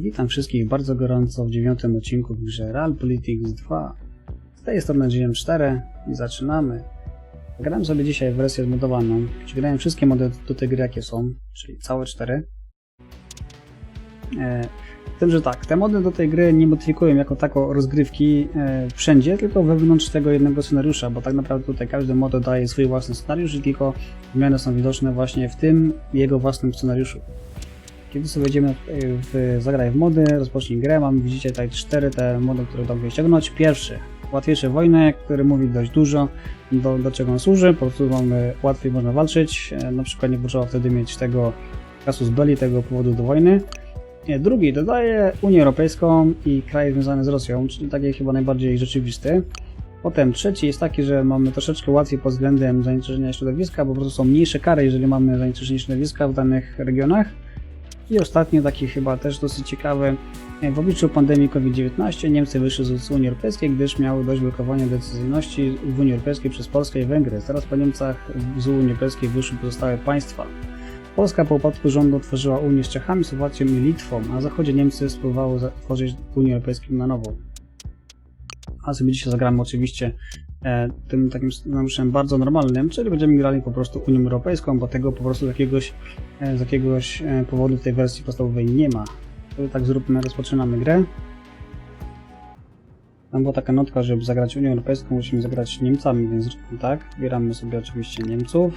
Witam wszystkich bardzo gorąco w dziewiątym odcinku w grze Realpolitics 2. Z tej strony GM4 i zaczynamy. Gram sobie dzisiaj w wersję zmodowaną. Grałem wszystkie mody do tej gry jakie są, czyli całe cztery. E, z tym, że tak, te mody do tej gry nie modyfikują jako tako rozgrywki e, wszędzie, tylko wewnątrz tego jednego scenariusza, bo tak naprawdę tutaj każdy mod daje swój własny scenariusz i tylko zmiany są widoczne właśnie w tym jego własnym scenariuszu. Kiedy sobie wejdziemy w zagraj w mody, rozpocznij grę, mamy widzicie tutaj cztery te mody, które udało się ściągnąć. Pierwszy, łatwiejsze wojny, który mówi dość dużo, do, do czego on służy, po prostu mamy łatwiej można walczyć, e, na przykład nie potrzeba wtedy mieć tego casus belli, tego powodu do wojny. Nie, Drugi dodaje Unię Europejską i kraje związane z Rosją, czyli taki chyba najbardziej rzeczywisty. Potem trzeci jest taki, że mamy troszeczkę łatwiej pod względem zanieczyszczenia środowiska, bo po prostu są mniejsze kary, jeżeli mamy zanieczyszczenie środowiska w danych regionach. I ostatni, taki chyba też dosyć ciekawy, w obliczu pandemii COVID-19 Niemcy wyszły z Unii Europejskiej, gdyż miały dość blokowania decyzyjności w Unii Europejskiej przez Polskę i Węgry. Teraz po Niemcach z Unii Europejskiej wyszły pozostałe państwa. Polska po upadku rządu tworzyła Unię z Czechami, Słowacją i Litwą, a na zachodzie Niemcy spróbowały tworzyć Unię Europejską na nowo. A sobie dzisiaj zagramy oczywiście e, tym takim scenariuszem bardzo normalnym, czyli będziemy grali po prostu Unią Europejską, bo tego po prostu z jakiegoś, e, z jakiegoś e, powodu w tej wersji podstawowej nie ma. To tak zróbmy, rozpoczynamy grę. Tam była taka notka, żeby zagrać Unią Europejską musimy zagrać Niemcami, więc zróbmy tak. Wybieramy sobie oczywiście Niemców.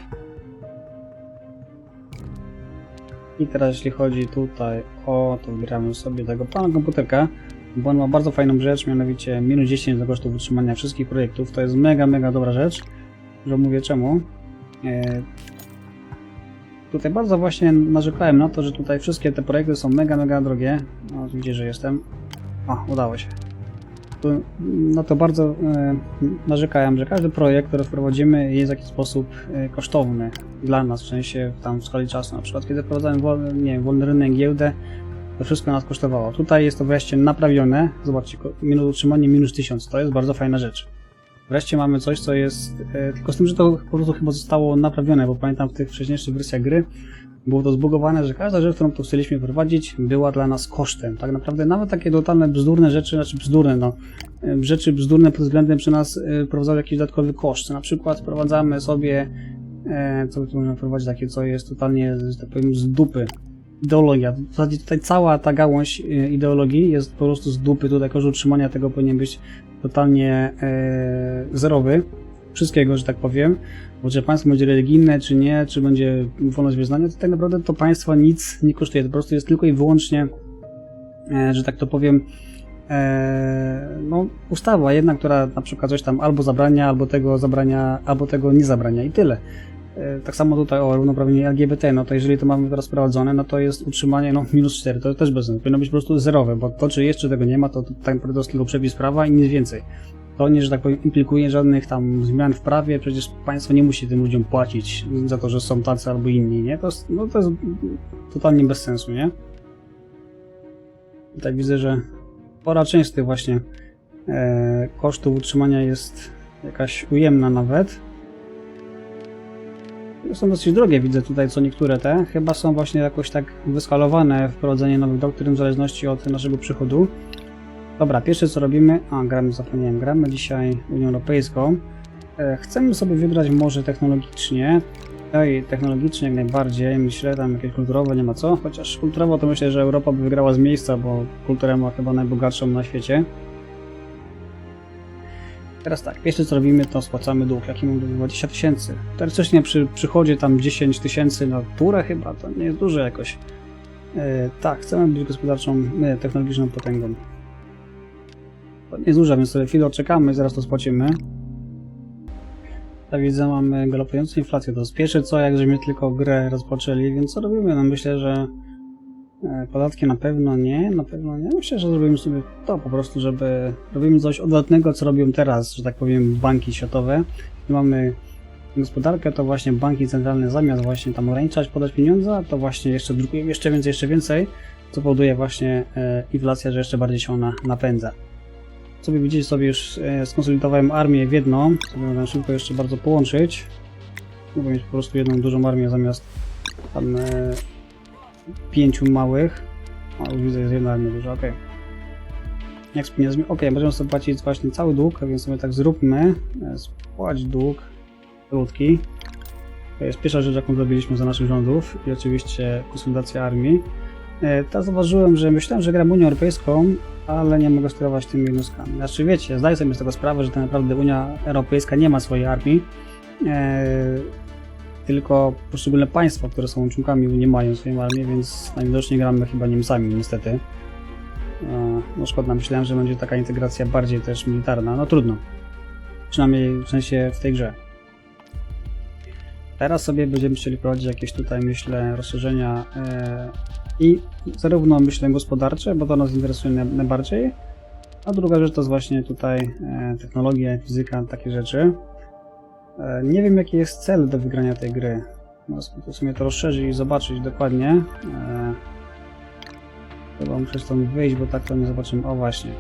I teraz jeśli chodzi tutaj o, to wybieramy sobie tego pana komputerka, bo on ma bardzo fajną rzecz, mianowicie minus 10 do kosztów utrzymania wszystkich projektów. To jest mega, mega dobra rzecz, że mówię czemu. E, tutaj bardzo właśnie narzekałem na to, że tutaj wszystkie te projekty są mega, mega drogie. No, widzicie, że jestem. O, udało się. No to bardzo e, narzekałem, że każdy projekt, który wprowadzimy jest w jakiś sposób e, kosztowny dla nas, w sensie tam w skali czasu. Na przykład kiedy wprowadzałem wolny, nie, wolny rynek, giełdę, to wszystko nas kosztowało. Tutaj jest to wreszcie naprawione. Zobaczcie, minus utrzymanie minus 1000, to jest bardzo fajna rzecz. Wreszcie mamy coś, co jest, e, tylko z tym, że to po prostu chyba zostało naprawione, bo pamiętam w tych wcześniejszych wersjach gry było to zbugowane, że każda rzecz, którą tu chcieliśmy wprowadzić, była dla nas kosztem. Tak naprawdę nawet takie totalne bzdurne rzeczy, znaczy bzdurne, no, e, rzeczy bzdurne pod względem przy nas e, wprowadzały jakiś dodatkowy koszt. Na przykład wprowadzamy sobie, e, co tu można wprowadzić, takie, co jest totalnie, że tak powiem, z dupy. Ideologia. W zasadzie tutaj cała ta gałąź e, ideologii jest po prostu z dupy. Tutaj koszt utrzymania tego powinien być totalnie e, zerowy. Wszystkiego, że tak powiem. Bo czy państwo będzie religijne, czy nie, czy będzie wolność wyznania, to tak naprawdę to państwo nic nie kosztuje. Po prostu jest tylko i wyłącznie, e, że tak to powiem, e, no, ustawa jedna, która na przykład coś tam albo zabrania, albo tego zabrania, albo tego nie zabrania i tyle. E, Tak samo tutaj o równoprawieniu LGBT, no to jeżeli to mamy teraz wprowadzone, no to jest utrzymanie, no minus 4, to też bez sensu. Powinno być po prostu zerowe, bo to czy jeszcze tego nie ma, to, to tak naprawdę tylko przepis prawa i nic więcej. To nie, że tak powiem, implikuje żadnych tam zmian w prawie, przecież państwo nie musi tym ludziom płacić za to, że są tacy albo inni, nie? To jest, no to jest totalnie bez sensu, nie? Tutaj widzę, że spora część tych właśnie e, kosztów utrzymania jest jakaś ujemna nawet. Są dosyć drogie, widzę tutaj co niektóre te. Chyba są właśnie jakoś tak wyskalowane wprowadzenie nowych doktryn w zależności od naszego przychodu. Dobra, pierwsze co robimy, a gramy, zapomniałem, gramy dzisiaj Unią Europejską. E, chcemy sobie wybrać może technologicznie. Oj, technologicznie jak najbardziej, myślę, tam jakieś kulturowe nie ma co, chociaż kulturowo to myślę, że Europa by wygrała z miejsca, bo kulturę ma chyba najbogatszą na świecie. Teraz tak, pierwsze co robimy, to spłacamy dług, jaki mam dług 20 tysięcy. Teoretycznie przy przychodzie tam 10 tysięcy na turę chyba, to nie jest dużo jakoś. E, tak, chcemy być gospodarczą, nie, technologiczną potęgą. To nie jest dużo, więc sobie chwilę czekamy, zaraz to spłacimy. Tak widzę, mamy galopującą inflację. To jest pierwsze co, jak żeśmy tylko grę rozpoczęli, więc co robimy? No myślę, że e, podatki na pewno nie, na pewno nie. Myślę, że zrobimy sobie to po prostu, żeby robimy coś odwrotnego, co robią teraz, że tak powiem, banki światowe. I mamy gospodarkę, to właśnie banki centralne zamiast właśnie tam ograniczać, podać pieniądze, to właśnie jeszcze drukują jeszcze więcej, jeszcze więcej, co powoduje właśnie e, inflacja, że jeszcze bardziej się ona napędza sobie widzicie, sobie już e, skonsolidowałem armię w jedną. Sobie można szybko jeszcze bardzo połączyć. Mogę mieć po prostu jedną dużą armię zamiast tam e, pięciu małych. O, już widzę, jest jedna armia duża, okej. Jak z pieniędzmi? Okej, możemy sobie płacić właśnie cały dług, więc sobie tak zróbmy. E, Spłać dług ludki. To jest pierwsza rzecz, jaką zrobiliśmy za naszych rządów i oczywiście konsolidacja armii. E, Teraz zauważyłem, że myślałem, że gram Unią Europejską, ale nie mogę sterować tymi jednostkami. Znaczy wiecie, zdaję sobie z tego sprawę, że tak naprawdę Unia Europejska nie ma swojej armii, e, tylko poszczególne państwa, które są członkami Unii mają swoją armię, więc najwidoczniej gramy chyba Niemcami niestety. E, No szkoda, myślałem, że będzie taka integracja bardziej też militarna, no trudno. Przynajmniej w sensie w tej grze. Teraz sobie będziemy chcieli prowadzić jakieś tutaj, myślę, rozszerzenia e, i zarówno, myślę, gospodarcze, bo to nas interesuje naj- najbardziej, a druga rzecz to jest właśnie tutaj e, technologia, fizyka, takie rzeczy. E, nie wiem, jaki jest cel do wygrania tej gry. No, w sumie to rozszerzyć i zobaczyć dokładnie. E, chyba muszę stąd wyjść, bo tak to nie zobaczymy. O, właśnie.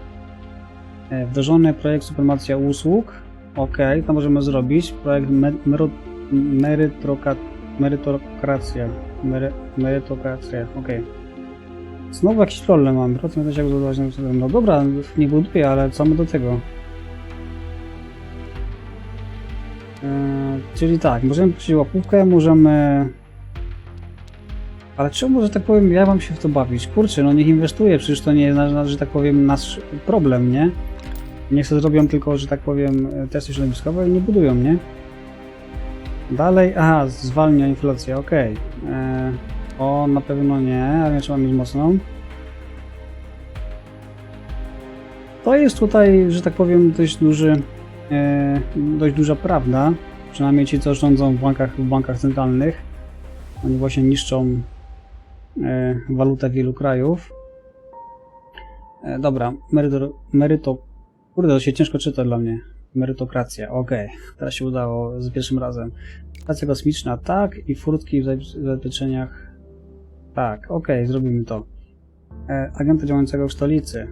E, wdrożony projekt supremacja usług. Ok, to możemy zrobić. Projekt me- mero- merytroka- merytokracja. Mery- merytokracja, ok. Znowu jakiś problem mam. Jak na No dobra, nie buduję, ale co my do tego? Czyli tak, możemy przyjąć łapówkę, możemy... Ale czemu, że tak powiem, ja mam się w to bawić? Kurczę, no niech inwestuje, przecież to nie jest, że tak powiem, nasz problem, nie? Niech sobie zrobią tylko, że tak powiem, testy środowiskowe i nie budują, nie? Dalej, aha, zwalnia inflację, okej. Eee, O, na pewno nie, ale trzeba mieć mocną. To jest tutaj, że tak powiem, dość duży, e, dość duża prawda. Przynajmniej ci, co rządzą w bankach, w bankach centralnych. Oni właśnie niszczą e, walutę wielu krajów. E, dobra, meryto, meryto... Kurde, to się ciężko czyta dla mnie. Merytokracja, okej. Teraz się udało za pierwszym razem. Stacja kosmiczna, tak. I furtki w zabez- zabezpieczeniach, tak. Okej, zrobimy to. E, agenta działającego w stolicy.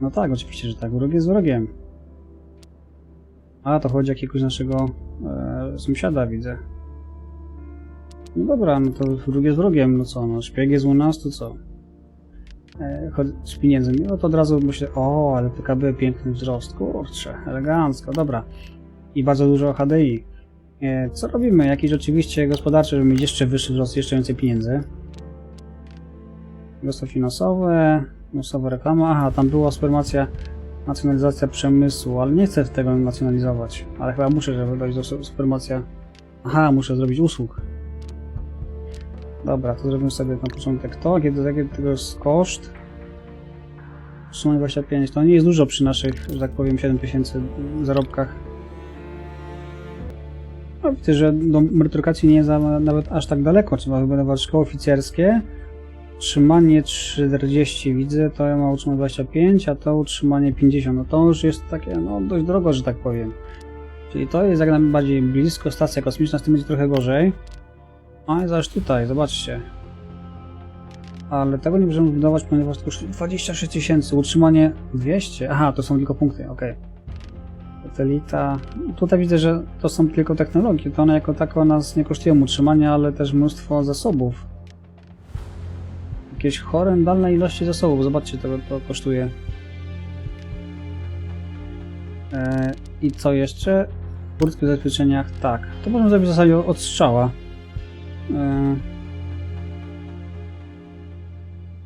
No tak, oczywiście, że tak. Wróg jest wrogiem. A, to chodzi jakiegoś naszego e, sąsiada, widzę. No dobra, no to wróg jest wrogiem, no co, no szpieg jest u nas, to co? E, z pieniędzmi, no to od razu myślę, o, ale PKB piękny wzrost, kurczę, elegancko, dobra. I bardzo dużo HDI. E, co robimy? Jakieś oczywiście gospodarcze, żeby mieć jeszcze wyższy wzrost, jeszcze więcej pieniędzy. Wzrost finansowe, Musowa reklama. Aha, tam była supremacja, nacjonalizacja przemysłu, ale nie chcę tego nacjonalizować. Ale chyba muszę, żeby dojść do su- supremacja. Aha, muszę zrobić usług. Dobra, to zrobimy sobie na początek to. Kiedy jaki tego jest koszt? 25. To nie jest dużo przy naszych, że tak powiem, 7000 zarobkach. No, widzę, że do merytorykacji nie jest nawet aż tak daleko. Trzeba wybudować szkoły oficerskie. Utrzymanie 40 widzę, to ja mam utrzymanie 25, a to utrzymanie 50. No to już jest takie, no dość drogo, że tak powiem. Czyli to jest jak najbardziej blisko, stacja kosmiczna, z tym będzie trochę gorzej. A zaś tutaj, zobaczcie. Ale tego nie możemy budować, ponieważ to kosztuje 26 tysięcy, utrzymanie 200. Aha, to są tylko punkty, ok. Satelita. Tutaj widzę, że to są tylko technologie, to one jako tako nas nie kosztują utrzymania, ale też mnóstwo zasobów jakieś horrendalne ilości zasobów. Zobaczcie, to, to kosztuje. E, I co jeszcze? W zabezpieczeniach, tak. To można zrobić w zasadzie od strzała. E,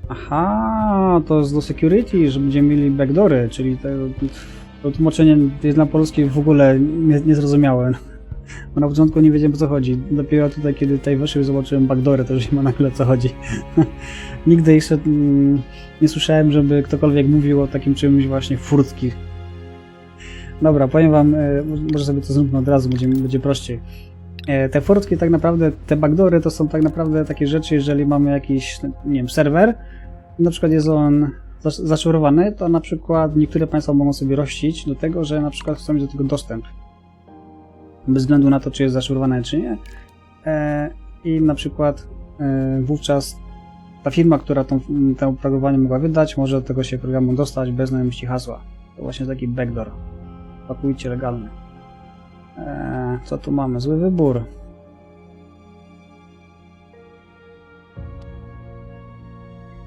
aha, to jest do security, że będziemy mieli backdoory, czyli to, to tłumaczenie jest na polski w ogóle nie- niezrozumiałe. Bo na początku nie wiedziałem o co chodzi. Dopiero tutaj, kiedy tutaj weszły, zobaczyłem backdoory, to już nie ma nagle co chodzi. Nigdy jeszcze mm, nie słyszałem, żeby ktokolwiek mówił o takim czymś właśnie furtki. Dobra, powiem wam, e, może sobie to zróbmy od razu, będzie, będzie prościej. E, te furtki tak naprawdę, te backdoory to są tak naprawdę takie rzeczy, jeżeli mamy jakiś, nie wiem, serwer, na przykład jest on zasz- zaszifrowany, to na przykład niektóre państwa mogą sobie rościć do tego, że na przykład chcą mieć do tego dostęp. Bez względu na to, czy jest zaszyfrowane, czy nie. E, I na przykład e, wówczas ta firma, która tą, to oprogramowanie mogła wydać, może do tego się programu dostać bez znajomości hasła. To właśnie taki backdoor. Pakujcie legalny. Eee, co tu mamy? Zły wybór.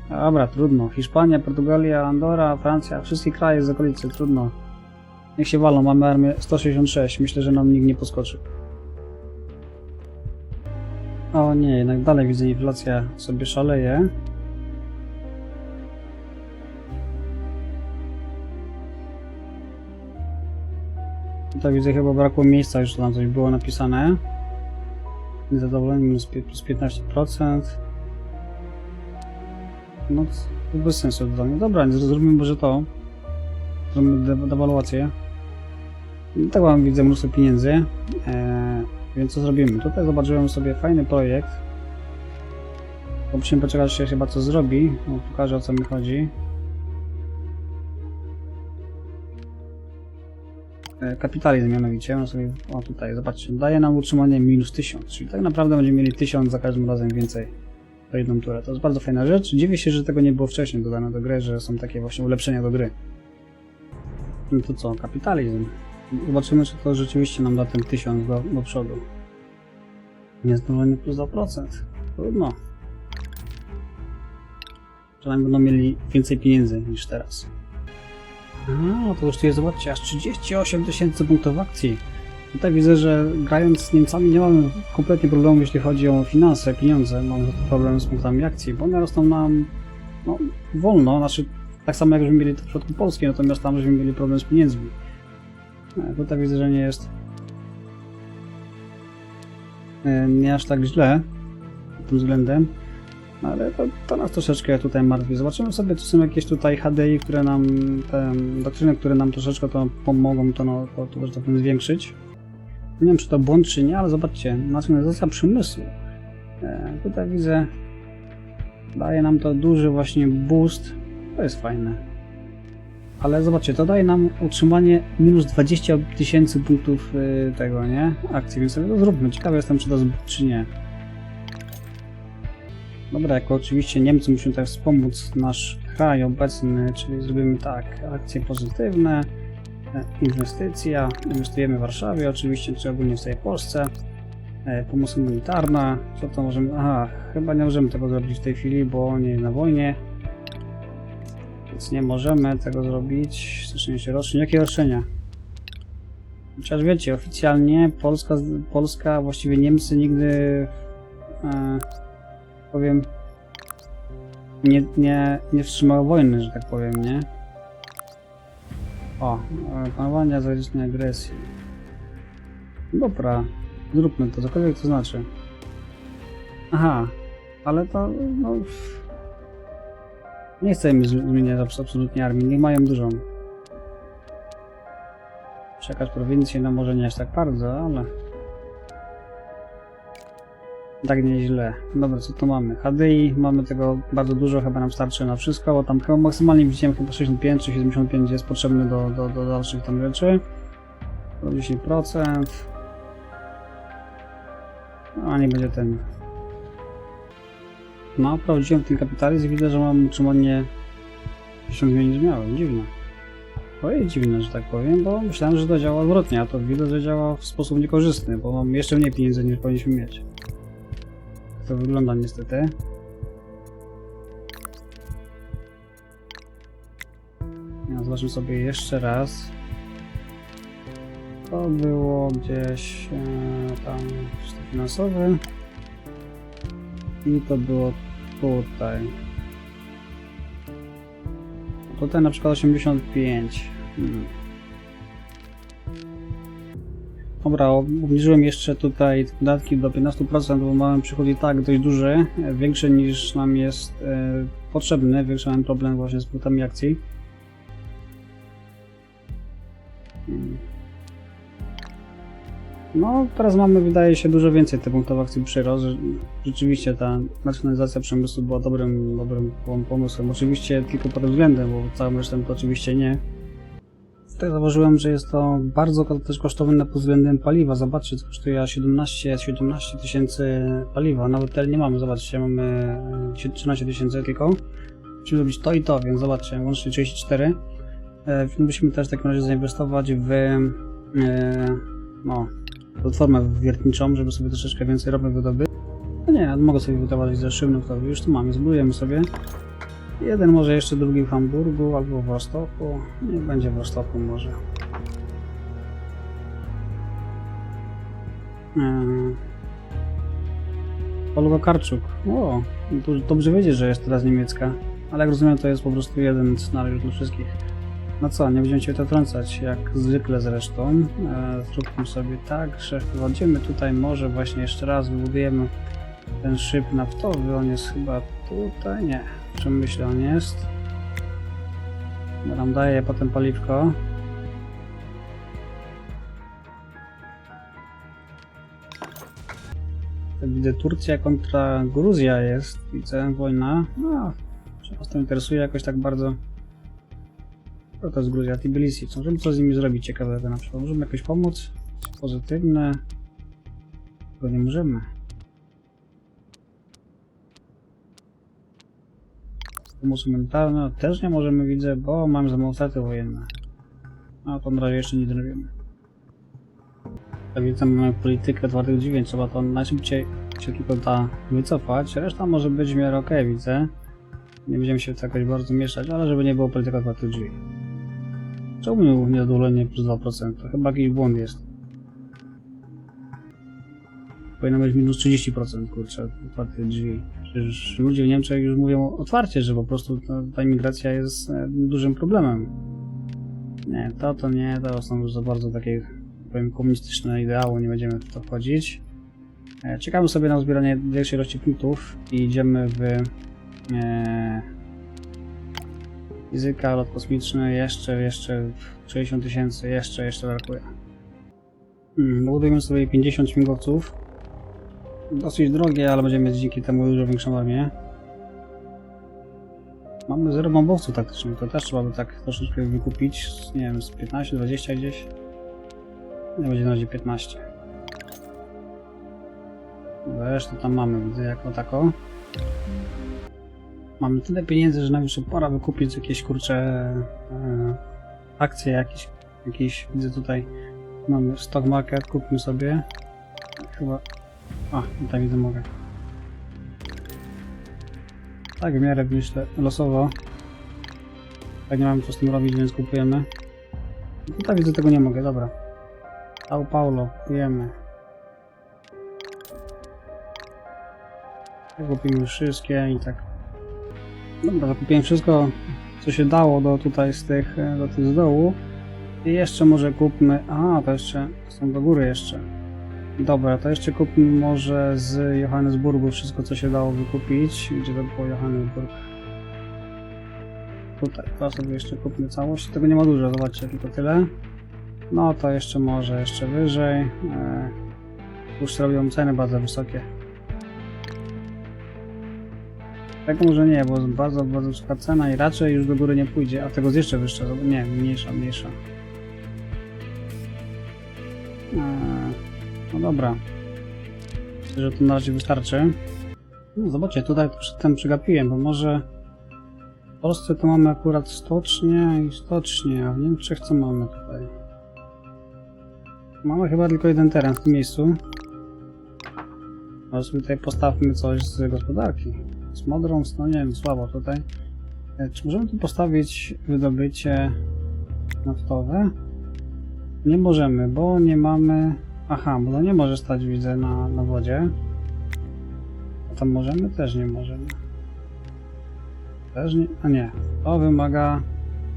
Dobra, trudno. Hiszpania, Portugalia, Andora, Francja, wszystkie kraje z okolicy, trudno. Niech się walą, mamy armię 166, myślę, że nam nikt nie poskoczy. O nie, jednak dalej widzę inflacja sobie szaleje. Tutaj widzę chyba brakło miejsca, już tam coś było napisane. Niezadowoleni minus plus 15%. No, to bez sensu dla mnie. Dobra, z- zrobimy może to. Zrobimy de- dewaluację. I Tak mam, widzę mnóstwo pieniędzy. Eee, więc co zrobimy? Tutaj zobaczyłem sobie fajny projekt. To musimy poczekać, się chyba co zrobi. No, pokażę o co mi chodzi. E, Kapitalizm mianowicie, on sobie, o tutaj, zobaczcie, daje nam utrzymanie minus 1000, czyli tak naprawdę będziemy mieli 1000 za każdym razem więcej za jedną turę. To jest bardzo fajna rzecz. Dziwię się, że tego nie było wcześniej dodane do gry, że są takie właśnie ulepszenia do gry. No to co, kapitalizm. Zobaczymy, czy to rzeczywiście nam da ten 1000 do, do przodu. Niezadowolenie plus 2%. Trudno. Przynajmniej będą mieli więcej pieniędzy niż teraz. A, to już tu jest, zobaczcie, aż 38 tysięcy punktów akcji. Tutaj widzę, że grając z Niemcami nie mamy kompletnie problemu, jeśli chodzi o finanse, pieniądze. Mamy problem z punktami akcji, bo one rosną nam no, wolno, znaczy tak samo jakbyśmy mieli w przypadku Polski, natomiast tam żeśmy mieli problem z pieniędzmi. E, Tutaj widzę, że nie jest e, nie aż tak źle pod tym względem. Ale to, to nas troszeczkę tutaj martwi. Zobaczymy sobie, czy są jakieś tutaj HDI, które nam, te doktryny, które nam troszeczkę to pomogą to, no, to, to, że tak powiem, zwiększyć. Nie wiem, czy to błąd, czy nie, ale zobaczcie, nacjonalizacja przemysłu. E, tutaj widzę, daje nam to duży właśnie boost. To jest fajne. Ale zobaczcie, to daje nam utrzymanie minus 20 tysięcy punktów y, tego, nie? Akcji, więc sobie to zróbmy. Ciekawy jestem, czy to zbyt, czy nie. Dobra, jako oczywiście Niemcy musimy tutaj wspomóc nasz kraj obecny, czyli zrobimy tak, akcje pozytywne, e, inwestycja, inwestujemy w Warszawie oczywiście, czy ogólnie w całej Polsce, e, pomoc humanitarna, co to możemy, aha, chyba nie możemy tego zrobić w tej chwili, bo nie na wojnie, więc nie możemy tego zrobić, zaczęcie roszczeń, jakie roszczenia? Chociaż wiecie, oficjalnie Polska, Polska właściwie Niemcy nigdy e, powiem, nie, nie, nie wstrzymały wojny, że tak powiem, nie? O, e, panowania zagranicznej agresji. Dobra, zróbmy to, cokolwiek to znaczy. Aha, ale to, no... Nie chcemy zmieniać abs- absolutnie armii, nie mają dużą. Przekaz prowincji, no może nie aż tak bardzo, ale... Tak nieźle. Dobra, co tu mamy? HDI, mamy tego bardzo dużo, chyba nam starczy na wszystko, bo tam chyba maksymalnie widziałem chyba 65 czy 75 jest potrzebny do, do, do dalszych tam rzeczy. Do 10%. No, a nie będzie ten. No, sprawdziłem ten kapitalizm i widzę, że mam utrzymanie 1000 zmienić miałem. Dziwne. To jest dziwne, że tak powiem, bo myślałem, że to działa odwrotnie, a to widzę, że działa w sposób niekorzystny, bo mam jeszcze mniej pieniędzy niż powinniśmy mieć. To wygląda niestety. Ja zobaczmy sobie jeszcze raz. To było gdzieś e, tam czysto finansowy. I to było tutaj. Tutaj na przykład 85. Hmm. Dobra, obniżyłem jeszcze tutaj podatki do 15%, bo mamy przychód i tak dość duży, e, większy niż nam jest e, potrzebny, większy mam problem właśnie z punktami akcji. No, teraz mamy, wydaje się, dużo więcej tych punktów akcji przyrost. Rze- Rzeczywiście ta nacjonalizacja przemysłu była dobrym, dobrym pom- pomysłem. Oczywiście tylko pod względem, bo całym resztą to oczywiście nie. Tutaj zauważyłem, że jest to bardzo też kosztowne pod względem paliwa. Zobaczcie, to kosztuje 17, 17 tysięcy paliwa. Nawet tyle nie mamy, zobaczcie, mamy e, 13 tysięcy tylko. Musimy zrobić to i to, więc zobaczcie, łącznie 34. E, Musimy też w takim razie zainwestować w e, no, platformę wiertniczą, żeby sobie troszeczkę więcej ropy wydobyć. No nie, mogę sobie wydawać ze szybnych, to już tu mamy, zbudujemy sobie. Jeden może jeszcze drugi w Hamburgu albo w Rostoku. Nie będzie w Rostoku może. Eee. Olga Karczuk. O, dobrze wiedzieć, że jest teraz niemiecka. Ale jak rozumiem, to jest po prostu jeden scenariusz dla wszystkich. No co, nie będziemy się to trącać, jak zwykle zresztą. E, zróbmy sobie tak, że wchodzimy tutaj, może właśnie jeszcze raz wybudujemy ten szyb naftowy. On jest chyba tutaj, nie. Czym myślę on jest? Bo nam daje potem paliwko. Tak Widzę Turcja kontra Gruzja jest, widzę wojna. No, czy nas to interesuje jakoś tak bardzo. To, to jest Gruzja, Tbilisi. Co możemy co z nimi zrobić ciekawego na przykład? Możemy jakoś pomóc? Pozytywne? Tylko nie możemy. Pomoc humanitarna też nie możemy, widzę, bo mamy za mało straty wojenne. No to na razie jeszcze nie zrobimy. Jak widzę, mamy politykę twardych drzwi, więc trzeba to najszybciej się tylko da wycofać. Reszta może być w miarę okej, widzę. Nie będziemy się w to jakoś bardzo mieszać, ale żeby nie było polityka twardych drzwi. Czemu niezadowolenie plus 2%? To chyba jakiś błąd jest. Powinno być minus 30%, kurczę, otwartych drzwi. Przecież ludzie w Niemczech już mówią otwarcie, że po prostu ta, ta imigracja jest e, dużym problemem. Nie, to to nie, to są już za bardzo takie, powiem, komunistyczne ideały, nie będziemy w to wchodzić. E, Czekamy sobie na uzbieranie większej ilości punktów i idziemy w e, fizyka, lot kosmiczny, jeszcze, jeszcze 60 tysięcy, jeszcze, jeszcze brakuje. Hmm, budujemy sobie 50 śmigłowców. Dosyć drogie, ale będziemy mieć dzięki temu dużo większą armię. Mamy zero bombowców taktycznych, to też trzeba by tak troszeczkę wykupić, nie wiem, z 15, 20 gdzieś. Nie będzie na razie 15. Resztę tam mamy, widzę jako tako. Mamy tyle pieniędzy, że najwyższa pora wykupić jakieś kurcze e, akcje, jakieś, jakieś, widzę tutaj mamy stock market, kupmy sobie. Chyba a, tak widzę mogę. Tak, w miarę myślę losowo. Tak nie mamy co z tym robić, więc kupujemy. Tutaj widzę tego nie mogę, dobra. São Paulo, kupujemy. Tak kupimy wszystkie i tak. Dobra, zakupiłem wszystko, co się dało do tutaj z tych, e, do tych z dołu. I jeszcze może kupmy. A, to jeszcze są do góry jeszcze. Dobra, to jeszcze kupmy może z Johannesburgu wszystko, co się dało wykupić. Gdzie to było Johannesburg? Tutaj, to sobie jeszcze kupmy całość. Tego nie ma dużo, zobaczcie, tylko tyle. No to jeszcze może jeszcze wyżej. E, już robią ceny bardzo wysokie. Tego może nie, bo bardzo, bardzo wysoka cena i raczej już do góry nie pójdzie, a tego jest jeszcze wyższa. Nie, mniejsza, mniejsza. Eee, no dobra. Myślę, że to na razie wystarczy. No, zobaczcie, tutaj ten przegapiłem, bo może w Polsce to mamy akurat stocznie i stocznie, a w Niemczech co mamy tutaj? Mamy chyba tylko jeden teren w tym miejscu. Może sobie tutaj postawmy coś z gospodarki. Z modrą, no nie wiem, słabo tutaj. E, Czy możemy tu postawić wydobycie naftowe? Nie możemy, bo nie mamy... Aha, bo to nie może stać, widzę, na, na wodzie. A tam możemy? Też nie możemy. Też nie... A nie. To wymaga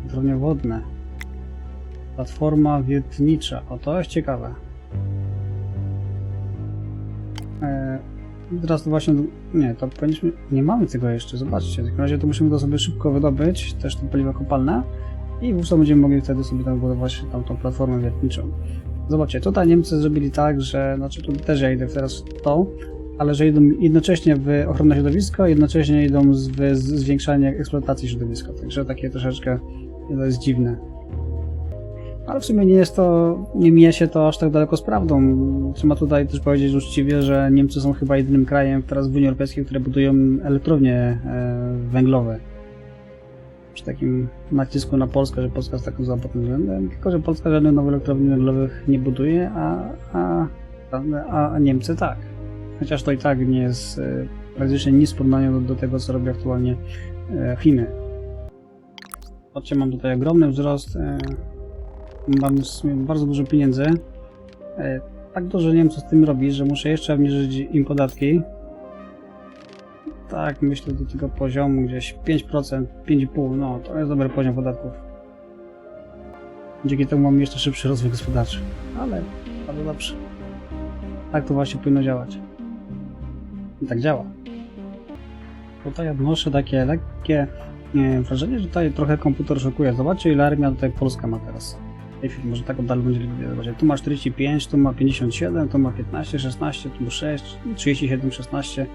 elektrownie wodne. Platforma wiertnicza. O, to jest ciekawe. Eee, teraz to właśnie... Nie, to powinniśmy... Nie mamy tego jeszcze, zobaczcie. W takim razie to musimy to sobie szybko wydobyć, też te paliwa kopalne. I wówczas będziemy mogli wtedy sobie tam budować tam tą platformę wiertniczą. Zobaczcie, tutaj Niemcy zrobili tak, że, znaczy tu też ja idę teraz w to, ale że idą jednocześnie w ochronę środowiska, jednocześnie idą w zwiększanie eksploatacji środowiska, także takie troszeczkę to jest dziwne. Ale w sumie nie jest to, nie mija się to aż tak daleko z prawdą. Trzeba tutaj też powiedzieć uczciwie, że Niemcy są chyba jedynym krajem teraz w Unii Europejskiej, które budują elektrownie e, węglowe. Przy takim nacisku na Polskę, że Polska jest taką tym względem, tylko że Polska żadnych nowych elektrowni węglowych nie buduje, a, a, a, a Niemcy tak. Chociaż to i tak nie jest e, praktycznie nic w porównaniu do, do tego, co robi aktualnie e, Chiny. Patrzcie, mam tutaj ogromny wzrost. Mam bardzo dużo pieniędzy. E, tak dużo nie wiem co z tym robić, że muszę jeszcze obniżyć im podatki. Tak, myślę do tego poziomu gdzieś 5%, 5,5%, no to jest dobry poziom podatków. Dzięki temu mam jeszcze szybszy rozwój gospodarczy, ale bardzo dobrze. Tak to właśnie powinno działać. I tak działa. Tutaj odnoszę takie lekkie e, wrażenie, że tutaj trochę komputer szokuje. Zobaczcie ile armia tutaj Polska ma teraz. Tej chwili może tak oddal będzie zobaczyć. Tu ma 45, tu ma 57, tu ma 15, 16, tu ma 6, 37, 16,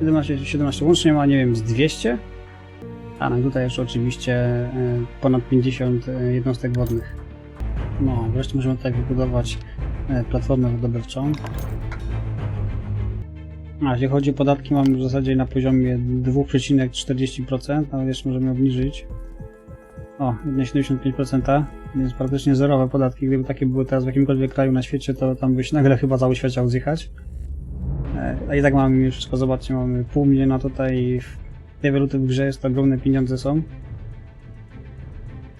17, 17 łącznie ma, nie wiem, z 200. A no tutaj jeszcze oczywiście e, ponad 50 e, jednostek wodnych. No, wreszcie możemy tutaj wybudować e, platformę wydobywczą. A jeśli chodzi o podatki, mamy w zasadzie na poziomie 2,40%, nawet jeszcze możemy obniżyć. O, 1,75%, więc praktycznie zerowe podatki. Gdyby takie były teraz w jakimkolwiek kraju na świecie, to tam byś nagle chyba cały świat chciał zjechać. E, A i tak mamy mimo wszystko, zobaczcie, mamy pół miliona tutaj tej waluty w grze, jest to ogromne pieniądze są.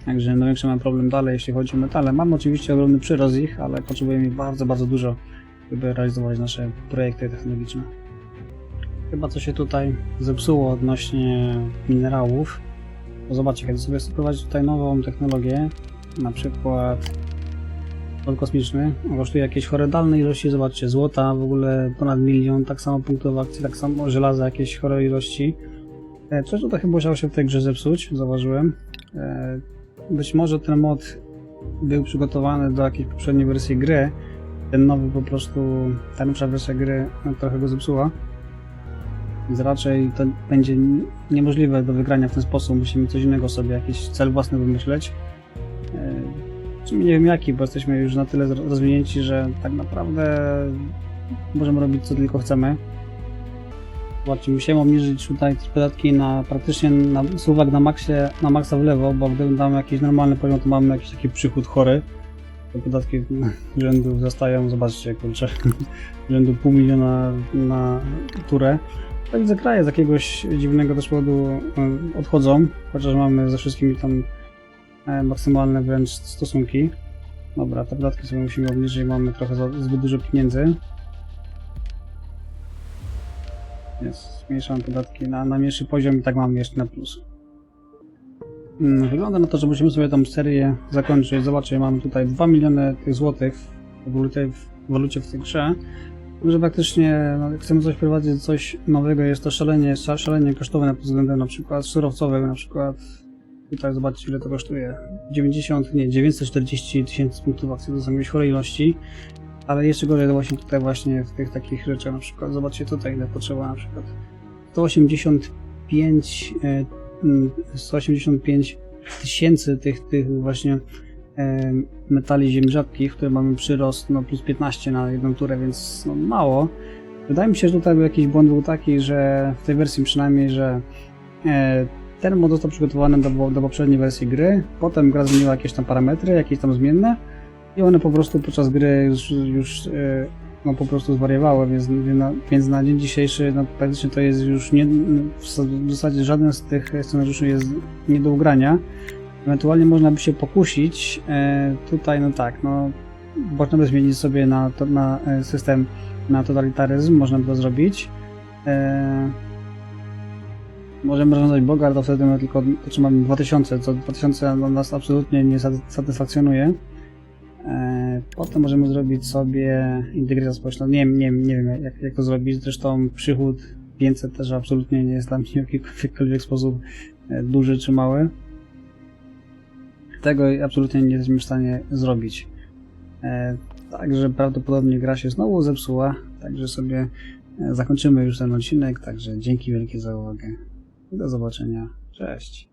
Także największy mamy problem dalej, jeśli chodzi o metale. Mamy oczywiście ogromny przyrost ich, ale potrzebujemy bardzo, bardzo dużo, żeby realizować nasze projekty technologiczne. Chyba co się tutaj zepsuło odnośnie minerałów. Bo zobaczcie, kiedy sobie wprowadzić tutaj nową technologię, na przykład lot kosmiczny, kosztuje jakieś horrendalne ilości, zobaczcie, złota w ogóle ponad milion, tak samo punktów akcji, tak samo żelaza jakieś chore ilości. E, Coś tutaj chyba musiało się w tej grze zepsuć, zauważyłem. E, Być może ten mod był przygotowany do jakiejś poprzedniej wersji gry, ten nowy po prostu, ta nowsza wersja gry no, trochę go zepsuła. Więc raczej to będzie niemożliwe do wygrania w ten sposób. Musimy coś innego sobie, jakiś cel własny wymyśleć. E, nie wiem jaki, bo jesteśmy już na tyle rozwinięci, że tak naprawdę możemy robić co tylko chcemy. Zobaczcie, musiałem obniżyć tutaj podatki na praktycznie na suwak na maksie, na maksa w lewo, bo gdy damy jakiś normalny poziom, to mamy jakiś taki przychód chory. Te podatki rzędu zostają, zobaczcie, kurczę, rzędu pół miliona na turę. Tak widzę kraje z jakiegoś dziwnego też powodu e, odchodzą, chociaż mamy ze wszystkimi tam e, maksymalne wręcz stosunki. Dobra, te podatki sobie musimy obniżyć, mamy trochę za, zbyt dużo pieniędzy. Jest, zmniejszam podatki na, na mniejszy poziom i tak mamy jeszcze na plus. Mm, Wygląda na to, że musimy sobie tą serię zakończyć. Zobaczcie, mamy tutaj 2 miliony tych złotych w walucie w, walucie w tej grze. Że faktycznie no, chcemy coś prowadzić, coś nowego, jest to szalenie, sza- szalenie kosztowne pod względem na przykład surowcowego, na przykład tutaj zobaczcie ile to kosztuje. 90, nie, 940 tysięcy punktów akcji to są jakieś chore ilości. Ale jeszcze gorzej to właśnie tutaj właśnie w tych takich rzeczach, na przykład zobaczcie tutaj ile potrzeba na przykład 185 e, mm, 185 tysięcy tych, tych właśnie metali ziem rzadkich, które mamy przyrost no, plus 15 na jedną turę, więc no, mało. Wydaje mi się, że tutaj był jakiś błąd był taki, że w tej wersji przynajmniej, że e, ten mod został przygotowany do, do poprzedniej wersji gry, potem gra zmieniła jakieś tam parametry, jakieś tam zmienne i one po prostu podczas gry już, już e, no, po prostu zwariowały, więc, więc na dzień dzisiejszy no, praktycznie to jest już nie, w zasadzie żaden z tych scenariuszy jest nie do ugrania. Ewentualnie można by się pokusić e, tutaj, no tak, no można by zmienić sobie na, to, na e, system na totalitaryzm, można by to zrobić. E, możemy rozwiązać Bogart, to wtedy mamy tylko otrzymamy 2000, co 2000 no, nas absolutnie nie sat- satysfakcjonuje. E, Potem możemy zrobić sobie integrację społeczną. Nie, nie, nie wiem jak, jak to zrobić. Zresztą przychód 500 też absolutnie nie jest dla mnie w jakikolwiek sposób e, duży czy mały. Tego absolutnie nie jesteśmy w stanie zrobić. E, Także prawdopodobnie gra się znowu zepsuła. Także sobie e, zakończymy już ten odcinek. Także dzięki wielkie za uwagę. Do zobaczenia. Cześć.